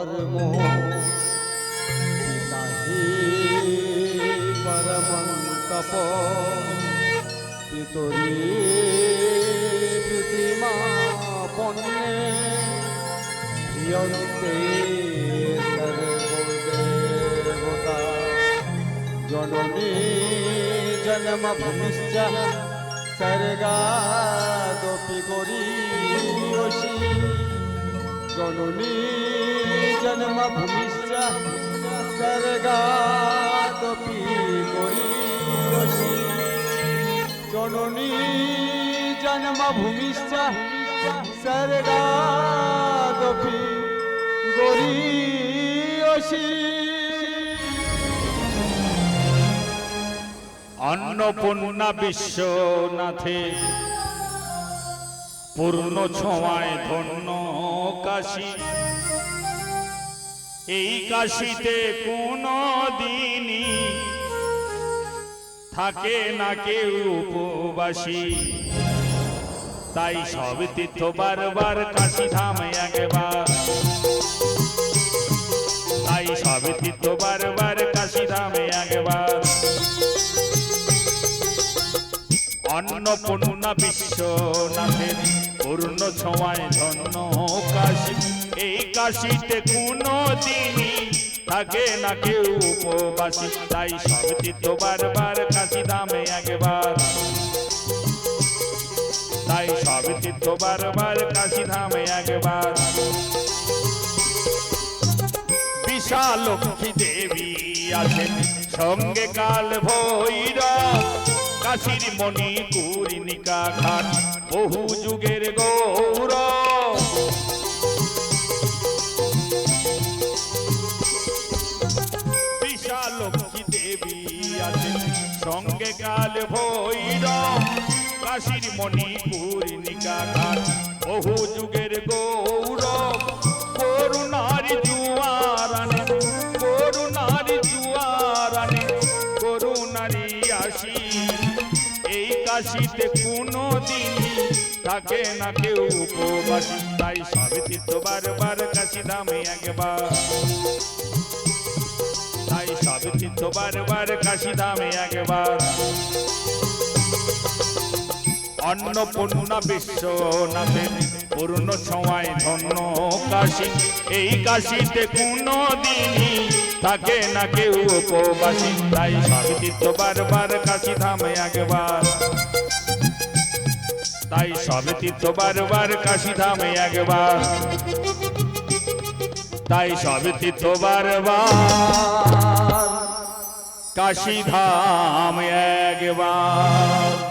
ধর্ম পরম তপ পিতরি প্রীতিমা পণ্যে প্রিয়ন্তে সর্বদেবতা। জননী জন্ম ভূমিশ্চ সর্গাদপি গরী জননী জন্মভূমিশ্চ স্বর্গাদপি গরীয়সী জননী জন্মভূমিশ্চ স্বর্গাদপি গরীয়সী। অন্নপূর্ণা বিশ্বনাথে পূর্ণ ছোঁয়ায় ধন্য কাশী। এই কাশিতে কোনো দিনই থাকে না কেউ উপবাসী। তাই সব তীর্থ বারবার কাশী ধামে একবার। তাই সব তীর্থ বারবার কাশী ধামে একবার। অন্নপূর্ণা বিশ্বনাথের পূর্ণ ছোঁয়ায় ধন্য কাশী। এই কাশীতে কোনো দিনই থাকে না কেউ উপবাসী। তাই বারবার কাশী ধামে একবার। তাই সব তীর্থ বারবার কাশী ধামে একবার। দেবী আছেন, সঙ্গে কাল ভৈরব। কাশীর মণি কুরিনিকা খান বহু যুগের গৌরব। কাশীর মণি কুরিনিকা খান বহু যুগের গৌরব। করুণার জুয়ারানে করুণার জুয়ারানে, করুণারি আসি এই কাশিতে কোনো দিন থাকে না কেউ উপবাসী, তাই সব তীর্থ বারবার কাশি ধামে একবার। তাই সব তীর্থ বারবার কাশি ধামে একবার। অন্নপূর্ণা বিশ্বনাথের পূর্ণ ছোঁয়ায় ধন্য কাশী। এই কাশীতে কোনো দিনই থাকে না কেউ উপবাসী। তাই সব তীর্থ বারবার কাশী ধামে একবার। তাই সব তীর্থ বারবার কাশী ধামে একবার। তাই সব তীর্থ বারবার কাশী ধাম একবার।